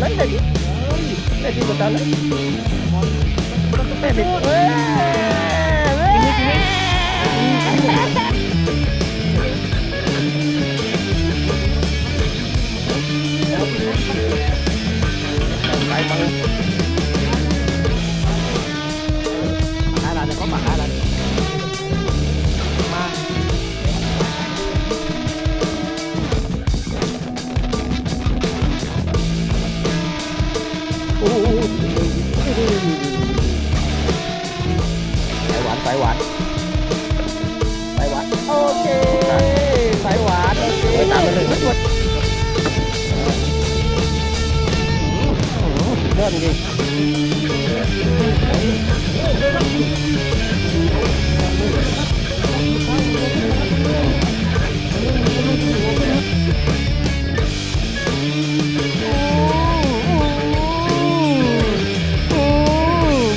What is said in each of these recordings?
ไหนได้ดิได้ดิตัวไหนได้ดิเว้ยไปบั สายหวานสายหวานสายหวานโอเคสายหวานโอเคตามมาเลยสุดยอดจริง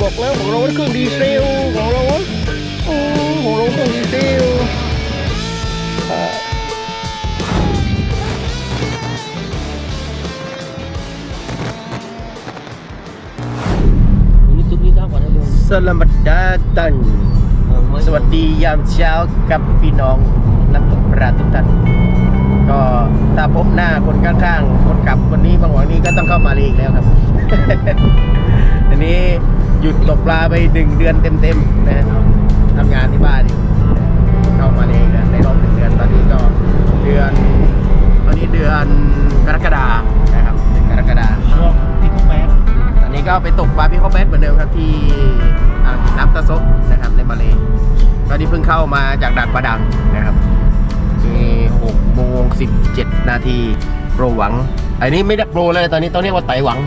บอกแล้วของเราเครื่องดีเซล dah lu? Selamat datang สวัสดียามเช้ากับพี่น้องนักตกปลาทุกท่านก็ถ้าพบหน้าคนข้างๆ คนขับคนนี้บางหวังนี้ก็ต้องเข้ามาเลยอีกแล้วครับ อันนี้หยุดตกปลาไปหนึ่งเดือนเต็มๆนะทำงานที่บ้านอยู่เข้ามาเลยนะในรอบหนึ่งเดือนตอนนี้ก็เดือนตอนนี้เดือนกรกฎานะครับเดือนกรกฎาช่วงที่พว กแม่ตอนนี้ก็ไปตกปลาพี่เขาแบดเหมือนเดิมครับที่อ่างเก็บน้ำตะซกนะครับในมาเลก็นี่เพิ่งเข้ามาจากด่านประดังนะครับนี่หกโมงสิบเจ็ดนาทีโปรหวัง อันนี้ไม่ได้โปรเลยตอนนี้ต้องเรียกว่าไตหวัง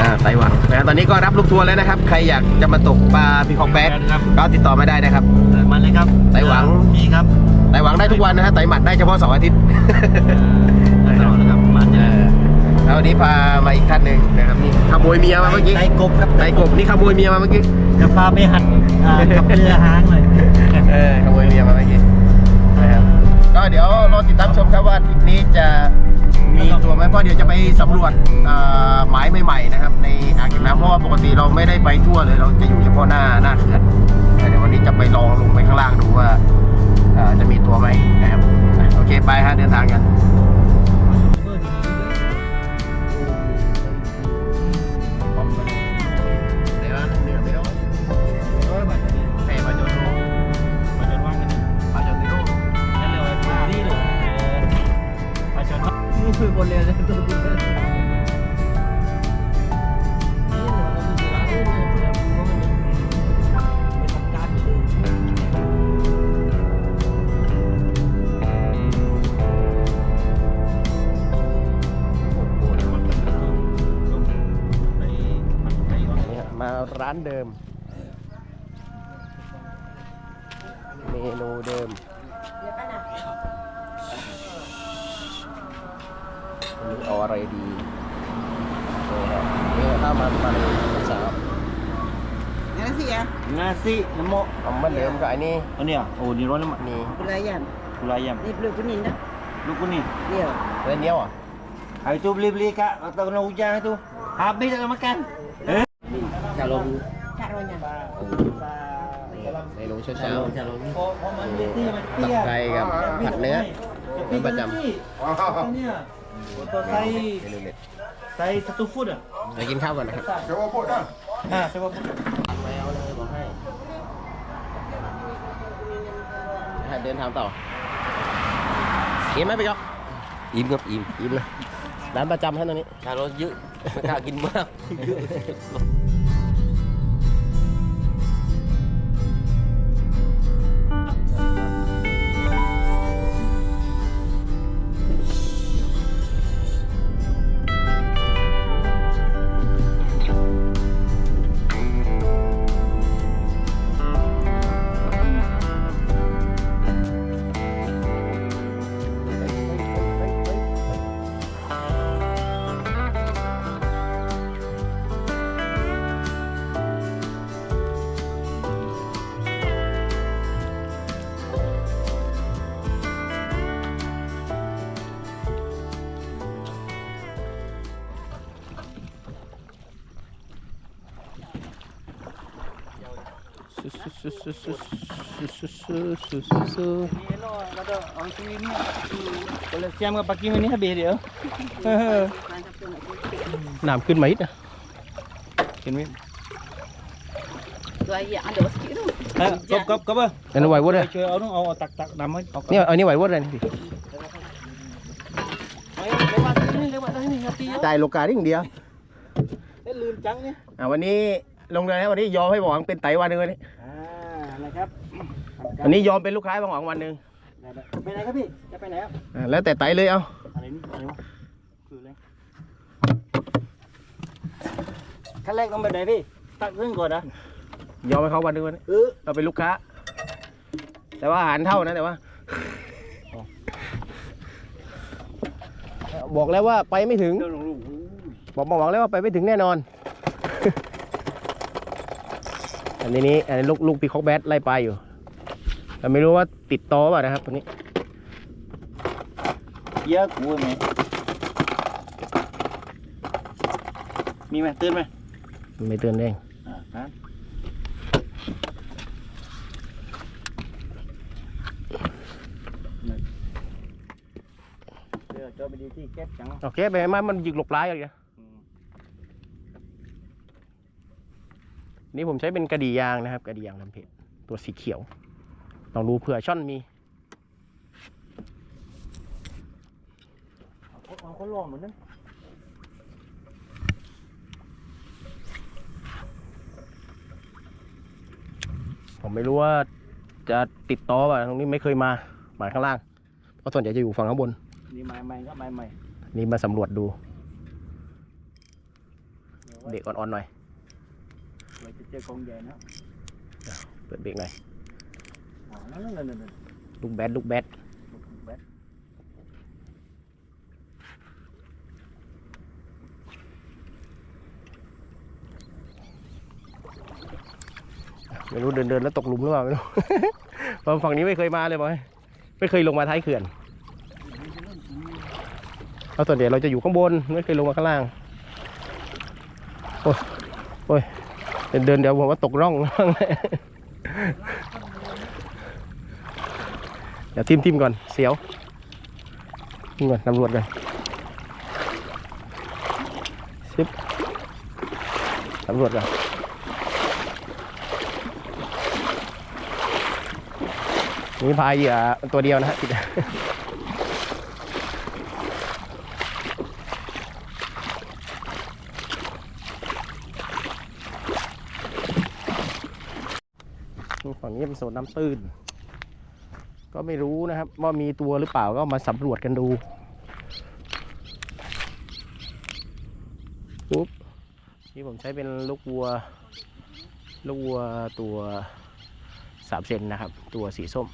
อ่าไตหวังนะตอนนี้ก็รับลูกทัวร์แล้วนะครับ ใครอยากจะมาตกปลาพี่ของแบดครับก็ติดต่อมาได้นะครับมาเลยครับไต้หวังมีครับไตหวังได้ทุกวันนะฮะไตหมัดได้เฉพาะเสาร์อาทิตย์ แล้ววันนี้พามาอีกท่านหนึ่งนะครับนี่ขโมยเมียมาเมื่อกี้ไตกบครับไตกบนี่ขโมยเมียมาเมื่อกี้จะพาไปหั่นอ่ากับเรือหางเลยเออขโมยเมียมาเมื่อกี้นะครับก็เดี๋ยวรอติดตามชมครับว่าทริปนี้จะมีตัวไหมเพราะเดี๋ยวจะไปสำรวจเอ่อหมายใหม่ ๆ นะครับ ในอ่างเก็บน้ำเพราะว่าปกติเราไม่ได้ไปทั่วเลย เราจะอยู่เฉพาะหน้าหน้าเขื่อนแต่เดี๋ยววันนี้จะไปลองลงไปข้างล่างดูว่าเอ่อจะมีตัวไหมนะครับอะโอเคไปฮะเดินทางกัน ya? Nasi lemak เอาเหมือนเดิมกับไอ้นี่ Oh ni ah. Oh ni roll lemak. นี่ Gula ayam. Gula ayam. Ni belut kuning dah. Lu kuning. Ya. เรื่องเนี้ยวอะ Hari tu beli-beli kat atau kena hujan tu. Habis tak nak makan. Eh? Calon Tak ronya. เมนูเช้าเช้า calon ni. ตับไก่กับผัดเนื้อเนื้อประจำ Ni ah. Untuk เม saya นูเด็ด saya satu food ah. ไปกินข้าวก่อนนะครับ Ha, saya buat. ไม่เอาเลยบอกให้ให้ เดินทางต่อกินไหมไปจ๊อกอิ่มครับอิ่มอิ่มเลยร้านประจำให้ตรงนี้ถ้ารถเยอะไม่กล้ากินมาก kalau siam ke pagi ni habis dia. Mantap tu nak cuci. น้ำขึ้นมาอีกนะ Kan ni. Tu ayat ada sikit tu. Ha, kop kop kop apa? อันนี้ไหววดเลย Cuy au au tak tak nama au. เนี่ยอันนี้ไหววดเลยพี่ Ayo lewat sini lewat sini hati ya. จ่ายโลกาดิ่งเดียว Eh lum cang ni. อ่าวันนี้ ลงเรือนะวันนี้ยอมให้หวังเป็นไตวันหนึ่งวันนี้ Ah, นะครับวันนี้ยอมเป็นลูกค้าให้หวังวันหนึ่งไปไหนครับพี่จะไปไหนครับอ่าแล้วแต่ไตเลยเอาอะไรนี่อะไรวะคืออะไรขั้นแรกต้องไปไหนพี่ตักเครื่องก่อนนะยอมให้เขาวันหนึ่งวันนี้เออเราเป็นลูกค้า แต่ว่าอาหารเท่านะแต่ว่าบอกแล้วว่าไปไม่ถึงเดี๋ยวลงลูกบอกมาหวังแล้วว่าไปไม่ถึงแน่นอน อันนี้นี้อันนี้ลูกลูกปีคอกแบทไล่ไปอยู่แต่ไม่รู้ว่าติดต่อเปล่านะครับตัวนี้เยอะกูไหมมีไหมตื่นไหมไม่เตือนเองอ่าครับเดี๋ยวจะไปดีที่แก๊สจังโอเคไปไหมมันยิงหลบร้ายอะไร นอืมนี่ผมใช้เป็นกระดี่ยางนะครับ กระดี่ยางลำเพจตัวสีเขียวลองดูเผื่อช่อนมีเอาเอาเขาลองเหมือนนั้นผมไม่รู้ว่าจะติดต่อป่ะตรงนี้ไม่เคยมามาข้างล่าง เพราะส่วนใหญ่จะอยู่ฝั่งข้างบน นี่ใหม่ใหม่ก็ใหม่ใหม่นี่มาสำรวจดู เดี๋ยวว่าเบรกอ่อนๆหน่อย เราจะเจอกองใหญ่นะเปิดเบรกหน่อยอ๋อนั่นนั่นนั่นนั่นลูกแบดลูกแบดแบตไม่รู้เดินเดินๆแล้วตกหลุมหรือเปล่าไม่รู้เพราะฝั่งนี้ไม่เคยมาเลยบอยไม่เคยลงมาท้ายเขื่อนเพราะส่วนใหญ่เราจะอยู่ข้างบนไม่เคยลงมาข้างล่าง โอ้ยโอ้ย เดินเดี๋ยวผมว่าตกร่องเดี๋ยวทิมทิมก่อนเสียวทิมก่อนตำรวจก่อนซิปตำรวจก่อนนี่พายเหยื่อตัวเดียวนะฮะ ฝั่งนี้เป็นโซนน้ำตื้น ก็ไม่รู้นะครับ ว่ามีตัวหรือเปล่าก็มาสำรวจกันดูปุ๊บนี่ผมใช้เป็นลูกวัว ลูกวัวตัวสามเซนนะครับ ตัวสีส้ม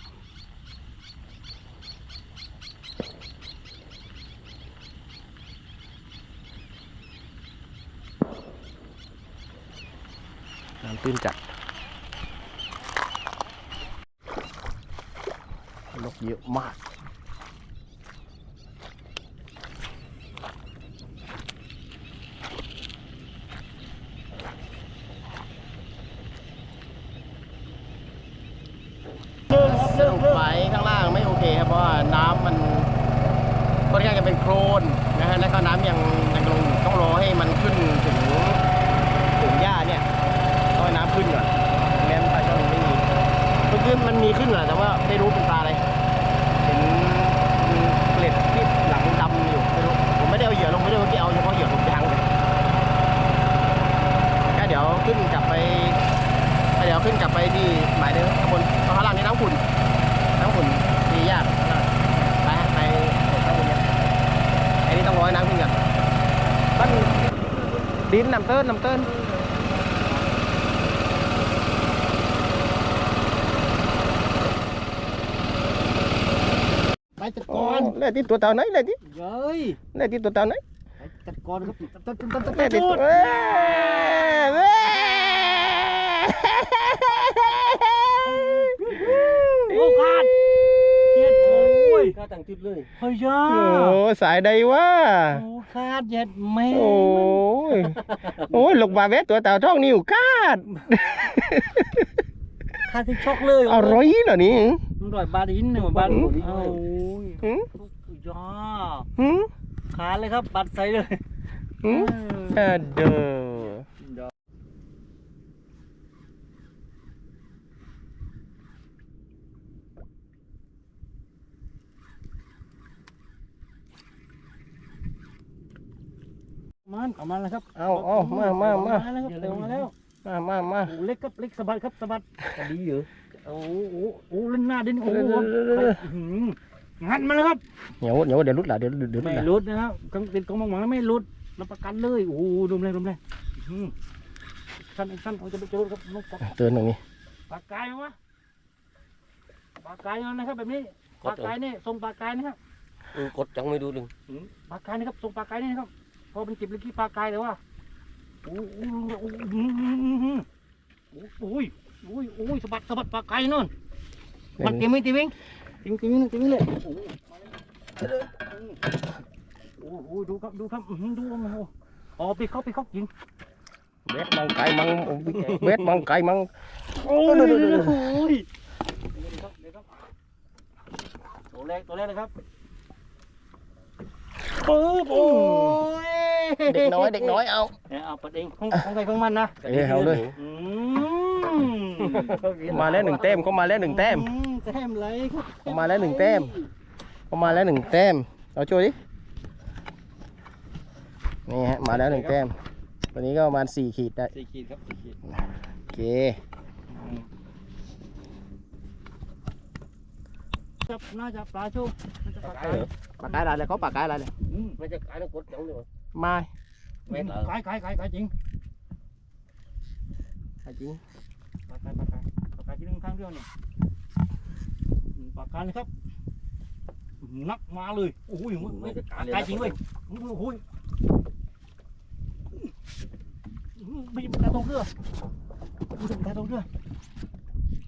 น้ำตื้นจัดนก เยอะมาก สรุปไปข้างล่างไม่โอเคครับเพราะว่าน้ำมันค่อนข้างจะเป็นโครนนะฮะแล้วก็น้ำยังยังลงอยู่ต้องรอให้มันขึ้นถึงถึงหญ้าเนี่ยต้องให้น้ำขึ้นก่อนแม้นปลาช่อนไม่มีเมื่อกี้มันมีขึ้นแหละแต่ว่าไม่รู้เป็นปลาอะไรเห็นเกล็ดที่หลังดำอยู่ไม่รู้ผมไม่ได้เอาเหยื่อลงไม่ได้เมื่อกี้เอาเฉพาะเหยื่อผมยางเลยก็เดี๋ยวขึ้นกลับไป เดี๋ยว ขึ้นกลับไปที่หมายถึงข้างบนข้างล่างนี่น้ำขุ่นน้ำขุ่นมียากไปไปข้างบนเนี่ยไอ้นี่ต้องร้อยน้ำขึ้นกันบ้านดินน้ำเติ้นน้ำเติ้นไปจัดกออนเลยที่ตัวเต่าไหนเลยที่เย้ยเลยที่ตัวเต่าไหนจัดกอนครับตัดตัดตัดตัดเลยที่ตัตัวดเอ้ยเว้ โอ้ขาดเฮ็ดโอ้ยข้าต่างจุดเลยเฮ้ยย่าโอ้สายใดวะโอ้ขาดเย็ดแม่โอ้ยโอ้ยลงมาเวทตัวเต่าท้องนิ้วคาดาที่ช็อกเลยอร่อยเหรอนี่มันร่อยบาดินเนี่ยบาดินโอ้ยหืมจ้าหืมขาเลยครับบัดใส่เลยหืมอ่าเด้อ มันเอามาแล้วครับเอาเอามามามาแล้วครับเดี๋ยวมาแล้วมามามาโอ้เล็กครับเล็กสะบัดครับสะบัดดีเหรอโอ้โหโอ้เล่นหน้าดินโอ้โหงัดมาแล้วครับเดี๋ยวเดี๋ยวเดี๋ยวรุดละเดี๋ยวเดี๋ยวรุดไม่ละหลุดนะครับกังติดกองมังหวังไม่หลุดรับประกันเลยโอ้โหดมเลยดมเลยอื้อหือสั้นอีกสั้นเอาจะจะหลุดครับนกจับเตือนตรงนี้ปลากายมั้ยวะปลากายนะครับ แบบนี้ปลากายนี่ทรงปลากายนะครับ Ừ, cột chẳng mới đu đừng ปลากายนะครับทรงปลากายนี่นะครับพ อเป็นจิบเล็กที่ปลากายแต่ว่าโอ้โหโอ้โหโอ้ยโอ้ยโอ้ยสะบัดสะบัดปลากายนู่นมันตีมิงตีมิงตีมิงตีมิงตีมิงเลยโอ้โหโอ้โหดูครับดูครับอื้อหือดูโอ้โหอ๋อปีเขาปีเขากินเบ็ดมังไก่มังเบ็ดมังไก่มังโอ้ยโอ้ยตัวแรกตัวแรกเลยครับ ปึ๊บโอ้ยเด็กน้อยเด็กน้อยเอาเนี่ยเอาปัดเองของของใครของมันนะเอ้ยเอาเลย อืมมาแล้วหนึ่งแต้มเขามาแล้วหนึ่งแต้มอืแต้มไรครับเขามาแล้วหนึ่งแต้มเขามาแล้วหนึ่งแต้มเอาช่วยดินี่ฮะมาแล้วหนึ่งแต้มตัวนี้ก็ประมาณสี่ขีดได้สี่ขีดครับสี่ขีดโอเค จับน่าจะปลาชูน่าจะปลาปากกายปากกายอะไรเลยเขาปากกายอะไรเลยอืม Mấy cái nó cột chẳng được มา Mét ở ขายขายขายขายจริงจริงปลากายปลากายปลากายที่หนึ่งข้างเดียวเนี่ยอืมปลากายนะครับอืมนักมาเลยโอ้ยป Mấy cái ลากายจริงเว้ยโอ้โหอืมไม่ใช่ปลากายตรงเรือไม่ใช่ปลากายตรงเรือ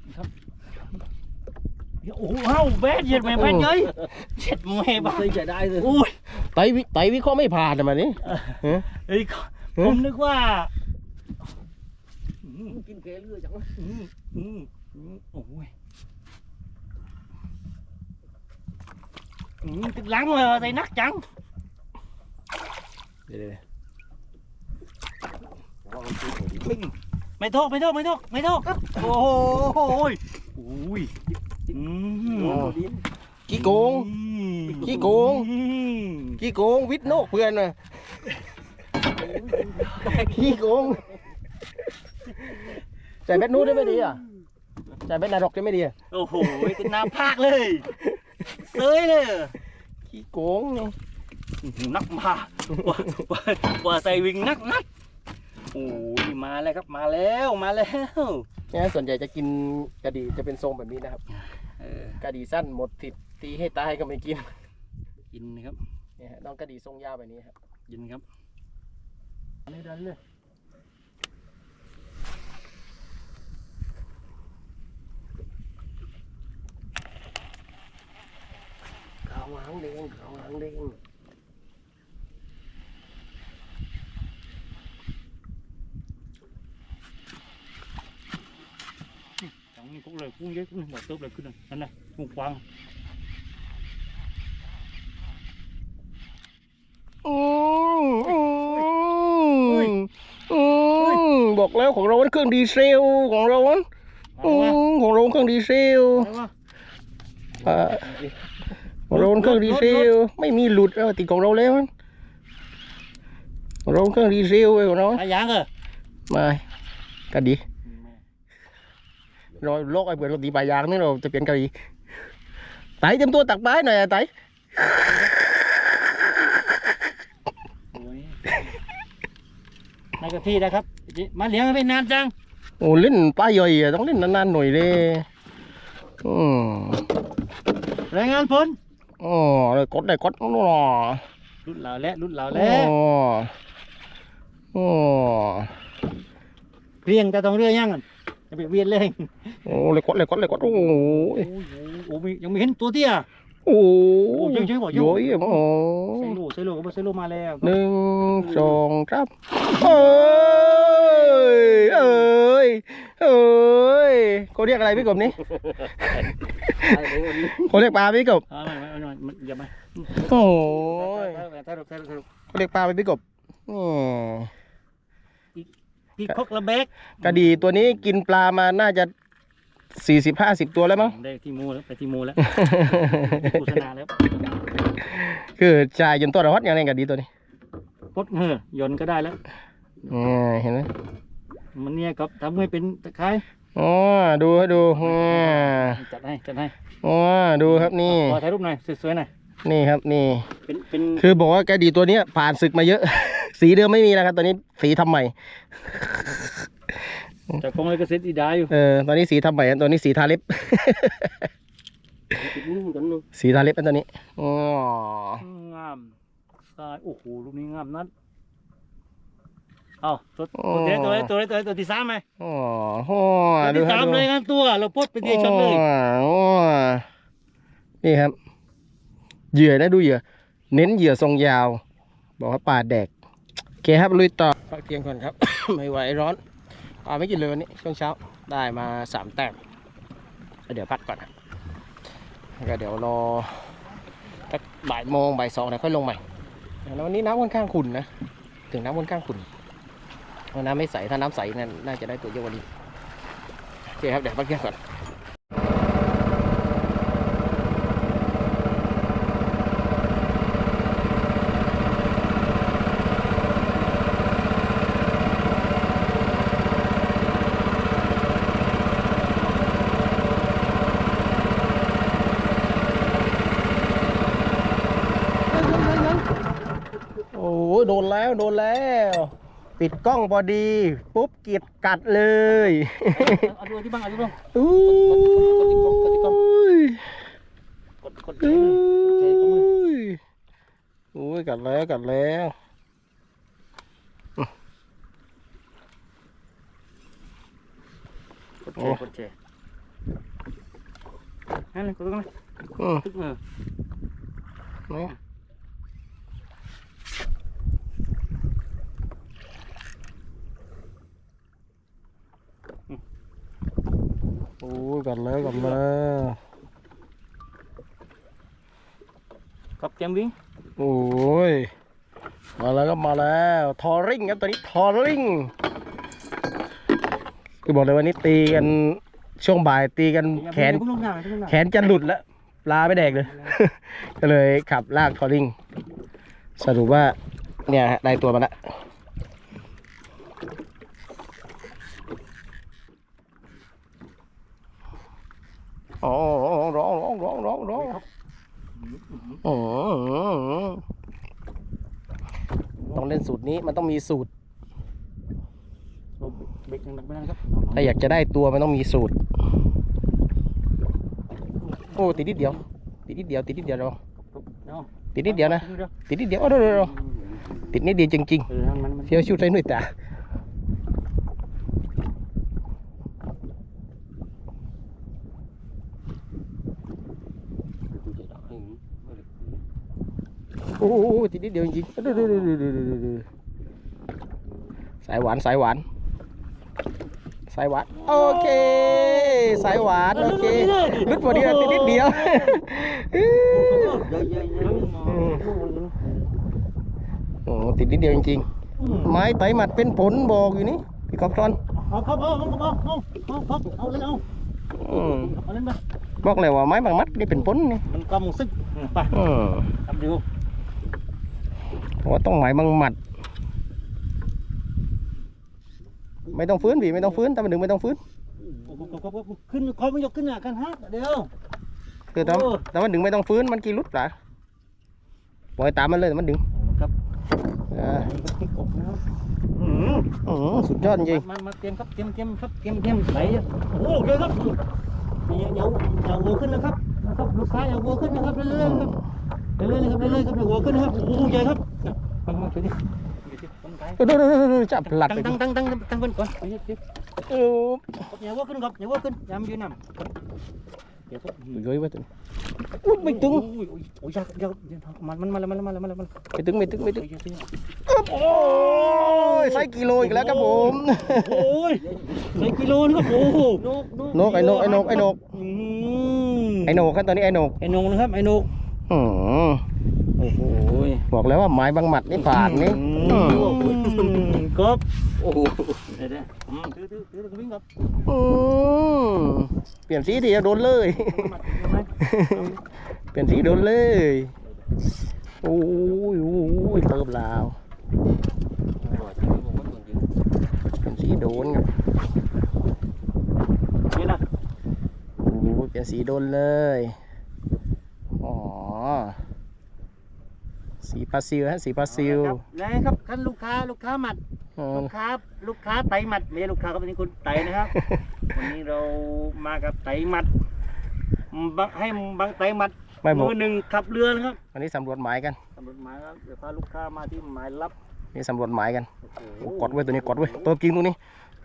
นี่ครับเดี๋ยว โอ้โหเอ้าแบดเหยียดแม่แบดเย้ยเช็ดแม่บ้า Xây chạy đai rồi โอ้ยไตวิไตวิเคราะห์ไม่ผ่านอะมันนี่ เอ้ยผมนึกว่าอืม Kim kè lưa chẳng อืมอืมอืมโอ้ยอืมติดหลังเลยใส่นักจัง เดี๋ยวไม่โทษไม่โทษไม่โทษไม่โทษโอ้โหโอ้ยโอ้ยอืมขี้โกง ขี้โกงอืมขี้โกง วิทย์โนกเพื่อนน่ะขี้โกง ใส่เบ็ดนู้นได้ไหมดีอะ ใส่เบ็ดนารกได้ไหมดีอะ โอ้โหติดน้ำพากเลยเซยเลยขี้โกงนี่นักมาว่าว่าว่าใส่วิ่งนักนักโอ้ยมาแล้วครับมาแล้วมาแล้วเนี่ยส่วนใหญ่จะกินกระดีจะเป็นทรงแบบนี้นะครับ เออกระดีสั้นหมดติดตีให้ตายก็ไม่กินกินนะครับเนี่ยฮะต้องกระดีทรงยาวแบบนี้ครับกินครับเลยดันเลยขาวหางแดงขาวหางแดง นี่ cũng เลย cũng ghế cũng bỏ tớp lại ขึ้นนั่นน่ะกุ้งฟางอืมอืมอืมบอกแล้วของเราเครื่องดีเซลของเราของเราเครื่องดีเซลเอาของเราเครื่องดีเซลไม่มีหลุดเอาติดของเราแล้วของเราเครื่องดีเซลไว้ของเราหายางเหรอมาก็ดี เราโลกไอ้เบื่อเราตีปลายางนี่เราจะเปลี่ยนกะดีไต่เต็มตัวตักปลายหน่อยอะไต่โอ้ยนายกับพี่นะครับ มาเลี้ยงกันไปนานจัง โอ้เล่นปลาย่อยอะต้องเล่นนานๆหน่อยเลยอืมรายงานผลอ๋อเลยกดได้กดอ๋อรุ่นเหล่าแล้วรุ่นเหล่าอ๋แล้วออ๋อเรียงแต่ต้องเรือยังกัน จะไปเวียนเลยโอ้เลยกดเลยกดเลยกดโอ้โหโอ้ยโอ้ยยังไม่เห็นตัวเตี้ยโโอ้โอ้เยอะเยอะกว่าเยอะโย้ยโอ้ใส่ลูกใส่ลูกก็ใส่ลูกมาแล้วหนึ่งสองสามเอ้ยเอ้ยเอ้ยเขาเรียกอะไรพี่กบนี่ไอ้เด็กคนนี้เขาเรียกปลาไหมพี่กบเอาไม่ไม่ไม่ไม่อย่ามาโอ้ยใส่ใส่ใส่ใส่ใส่เขาเรียกปลาไหมพี่กบนี่ พี่คกระเบกกระดีตัวนี้กินปลามาน่าจะสี่สิบห้าสิบตัวแล้วมั้งได้ที่มูแล้วไปที่มูแล้วโฆษณาแล้ว คือจ่ายจนตัวระวัดอย่างไรกระดีตัวนี้พดเห่อยนต์ก็ได้แล้วนี่เห็นไหมมันเนี่ยกับทำให้เป็นตะไคร้อ๋อดูให้ดูอ่าจัดให้จัดให้อ๋อดูครับนี่ขอถ่ายรูปหน่อยสวยๆหน่อย นี่ครับนี่ เป็นเป็นคือบอกว่ากระดีตัวเนี้ยผ่านศึกมาเยอะ สีเดิมไม่มีแล้วครับตอนนี้สีทำใหม่ จากกองเลยก็เซ็ตอีดาอยู่เออตอนนี้สีทำใหม่ตอนนี้สีทาเล็บ ติดนิ่งกันเนาะสีทาเล็บอันตอนนี้อ๋องามตายโอ้โหลูกนี้งามนัดเอาตัวตัวเดียวตัวเดียวตัวเดียวตัวเดียวตัวที่สามไหมอ๋อโอ้ตัวดูที่ครัสาบมดูเลยงั้นตัว เราพดเป็นเดียวช็อตเลยอ๋อนี่ครับ เหยื่อนะดูเหยื่อ เน้นเหยื่อทรงยาว บอกว่าปลาแดกโอเคครับลุยต่อพักเที่ยงก่อนครับ ไม่ไหวร้อนปลาไม่กินเลยวันนี้ช่วงเช้าได้มาสามแต้มเดี๋ยวพักก่อนก็เดี๋ยวรอสักบ่ายโมงบ่ายสองเดี๋ยวค่อยลงใหม่แล้ววันนี้น้ำค่อนข้างขุ่นนะถึงน้ำค่อนข้างขุ่นน้ำไม่ใสถ้าน้ำใสนั่นน่าจะได้ตัวเยอะกว่านี้โอเคครับเดี๋ยวพักเที่ยงก่อน โอ้ยโดน แล้วโดนแล้ว ปิดกล้องพอดี ปุ๊บกีดกัดเลยเอาดูที่บ้างเอาดูบ้างอู้ยกดกดอู้ใจก็มือยโอ้ยกัดแล้วกัดแล้วกดแชร์กดแชร์นั่นเลยกดตรงนั้นอืมตึกเออ โอ้ยกัดแล้วกัดแล้วกับเตรียมวิ่งโอ้ยมาแล้วก็มาแล้วทอริงครับตอนนี้ทอริงคือบอกเลยวันนี้ตีกันช่วงบ่ายตีกันแขนพุ่งลงหน้าพุ่งลงหน้าแขนจะหลุดแล้วปลาไม่แดกเลย ก็เลยขับลากทอริงสรุปว่าเนี่ยฮะได้ตัวมาแล้ว อ๋อร้องร้องร้องร้องร้องอ๋อต้องเล่นสูตรนี้มันต้องมีสูตรเบรกหนักไม่ได้ครับถ้าอยากจะได้ตัวมันต้องมีสูตร โอ้ติดนิดเดียว ติดนิดเดียวติดนิดเดียวเราติดนิดเดียวนะ ติดนิดเดียวโอ้เดี๋ยวติดนิดเดียวจริงๆเที่ยวชุดใส่หนุ่ยตา กูจะดักให้มึงไม่ได้ โอ้โหติดนิดเดียวจริงๆดูดูดูดูดูดูดูสายหวานสายหวาน สายหวาน โอเค สายหวานโอเคลุดพอดีนะติดนิดเดียวโอ้ติดนิดเดียวจริงๆไม้ไตหมัดเป็นผลบอกอยู่นี่พี่กอบทอนเอาครับเอาเอาเอาเอาเอาเอาเอาเลยเอาอืมเอาเล่นไปบอกเลยว่าไม้บางมัดนี่เป็นผลนี่มันกำมึงซึกไปอืมทำดูเพราะ ว่าต้องไม้บางหมัด ไม่ต้องฟื้นพี่ไม่ต้องฟื้นถ้ามันดึงไม่ต้องฟื้นขึ้นคอมันยกขึ้นอะกันฮะเดี๋ยวคือถ้าโอ้ถ้ามันดึงไม่ต้องฟื้นมันกี่รุดล่ะปล่อยตามมันเลยมันดึงครับอ่ากบนะครับอืมสุดยอดจริงมามาเตรียมครับเตรียมเตรียมครับเตรียมเตรียมไหลโอ้โหเยอะครับอย่าอย่าอย่าวัวขึ้นนะครับนะครับลูกค้าอย่าวัวขึ้นนะครับเรื่อยๆครับ เรื่อยๆนะครับเรื่อยๆครับอย่าวัวขึ้นนะครับโอ้โหใหญ่ครับฟังมาช่วยดิตั้งใจดูดูดูดูดูจับหลัดไปตั้งตั้งตั้งตั้งตั้งบนก่อนไปเดี๋ยวโอ้อย่าวัวขึ้นครับอย่าวัวขึ้นอย่ามายืนนำเดี๋ยวทุกเย้ยไว้ตึงอุ๊ยไม่ตึงโอ้ยโอ้ยโอ้ยอยากอยากมันมันมาแล้วมันแล้วมันแล้วมันแล้วมันแล้วไม่ตึงไม่ตึงไม่ตึงโอ้ยอยากตึงโอ้ยไซส์กิโลอีกแล้วครับผมโอ้ยใส่กิโลนะครับโอ้โหนกไอ้นกไอ้นกไอ้นกอืมไอ้โหนกครับตอนนี้ไอ้โหนกไอ้นกนะครับไอ้นก อืมโอ้โหบอกแล้วว่าไม้บางหมัดนี่ผ่านนี่อือืมมครับโอ้โหเดี๋ยวเดี๋ยวอืมถือถือถือถือวิ่งครับอืมเปลี่ยนสีทีเดียวโดนเลยมาถือไหมเปลี่ยนสีโดนเลยโอ้ยโอ้ยเติมลาวเปลี่ยนสีโดนครับนี่นะโอ้ยเปลี่ยนสีโดนเลย อ๋อ สีปลาซิลฮะ สีปลาซิลครับแล้วครับท่านลูกค้าลูกค้าหมัดเออลูกค้าลูกค้าไตหมัดไม่ใช่ลูกค้าครับวันนี้คุณไตนะครับ วันนี้เรามากับไตหมัดบังให้บังไตหมัดไม่บอกมือหนึ่งขับเรือนะครับวันนี้สำรวจหมายกันตำรวจหมายครับเดี๋ยวพาลูกค้ามาที่หมายลับนี่สำรวจหมายกันโอ้โหโอ้กดไว้ตัวนี้กดไว้ตัวจริงตัวนี้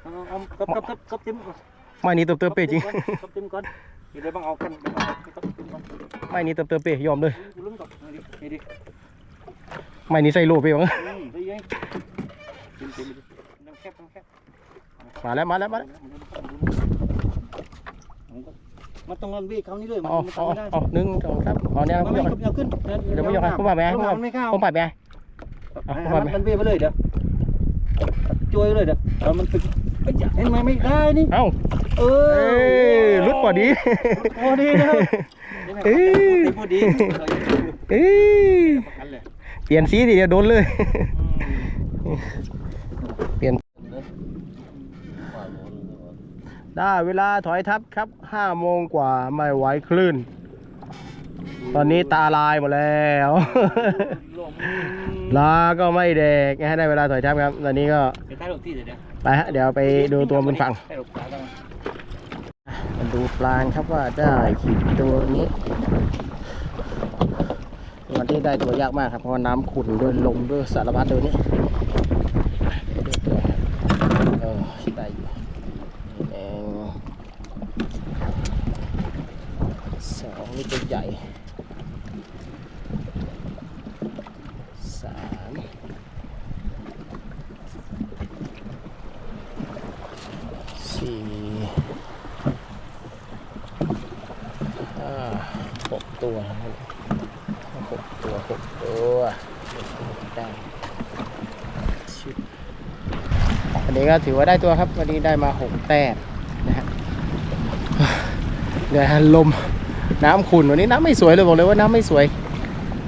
เอาเอาเอากับกับกับกับจิ้มก่อนไม่นี่เติมเติมเป้จริงกับจิ้มก่อน เดี๋ยวเดี๋ยวบังเอากันเดี๋ยวเอากับจิ้มก่อนไม่นี่เติมเติมเป้ยอมเลยดูลุ้นก่อนนี่ดินี่ดิไม่นี่ใส่โลเป้วะอืมดีไงจิ้มจิ้มดิน้ำแคบน้ำแคบมาแล้วมาแล้วมาแล้วมันต้องรันเวเขานี่ด้วยมันอ๋อมันอ๋อทำไม่ได้อ๋อหนึ่งสองสามอ๋อเนี่ยมันผมไม่ยกเอาขึ้นเดี๋ยวผมยกให้ผมปาดไปให้มันไม่เข้าผมปาดไปให้ให้มันรันเวไปเลยเดี๋ยวช่วยเลยเดี๋ยวเอามันไปไอ้จ่า เห็นไหมไม่ได้นี่ เอ้าเอเอ้ยรุดกว่าดี พอดีนะครับเอ้ยพอดีเอ้ยประกันเลยเปลี่ยนสีทีเดียวโดนเลยได้เวลาถอยทับครับห้าโมงกว่าไม่ไหวคลื่น ตอนนี้ตาลายหมดแล้ว ลาก็ไม่แดกนะฮะได้เวลาถอยทับครับ ตอนนี้ก็ ไปใต้หลบที่เดี๋ยว ไปฮะเดี๋ยวไปดูตัวบนฝั่งมาดูปลาครับว่าจะขีดตัวนี้วันที่ได้ตัวยากมากครับเพราะน้ำขุ่นด้วยลมด้วยสารพัดเลยนี่เออได้อยู่นี่เองสองนี่ตัวใหญ่สามสี่ ห้าหกตัวนะครับหกตัวหกตัวได้ชิบวันนี้ ก็ถือว่าได้ตัวครับ วันนี้ได้มาหกแต้มนะฮะเดี๋ยวลมน้ำขุ่นวันนี้น้ำไม่สวยเลยบอกเลยว่าน้ำไม่สวย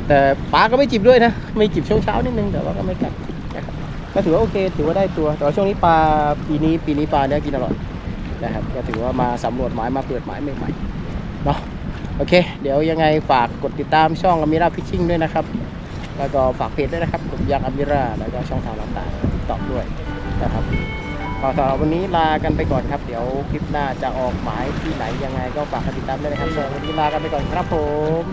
แต่ปลาก็ไม่จิบด้วยนะไม่จิบช่วงเช้านิดนึงแต่ว่าก็ไม่กัดนะครับก็ถือว่าโอเค ถือว่าได้ตัวแต่ว่าช่วงนี้ปลาปีนี้ปีนี้ปลาเนื้อกินอร่อยนะครับก็ถือว่ามาสำรวจหมายมาเปิดหมายใหม่ๆเนาะโอเค เดี๋ยวยังไงฝากกดติดตามช่องอมิราพิชชิ่งด้วยนะครับ แล้วก็ฝากเพจด้วยนะครับผมยักษ์อมิราแล้วก็ช่องทางต่างๆติดต่อด้วย นะครับก็สำหรับวันนี้ลากันไปก่อนครับ เดี๋ยวคลิปหน้าจะออกหมายที่ไหนยังไงก็ฝากติดตามด้วยนะครับสำหรับวันนี้ลากันไปก่อนครับผม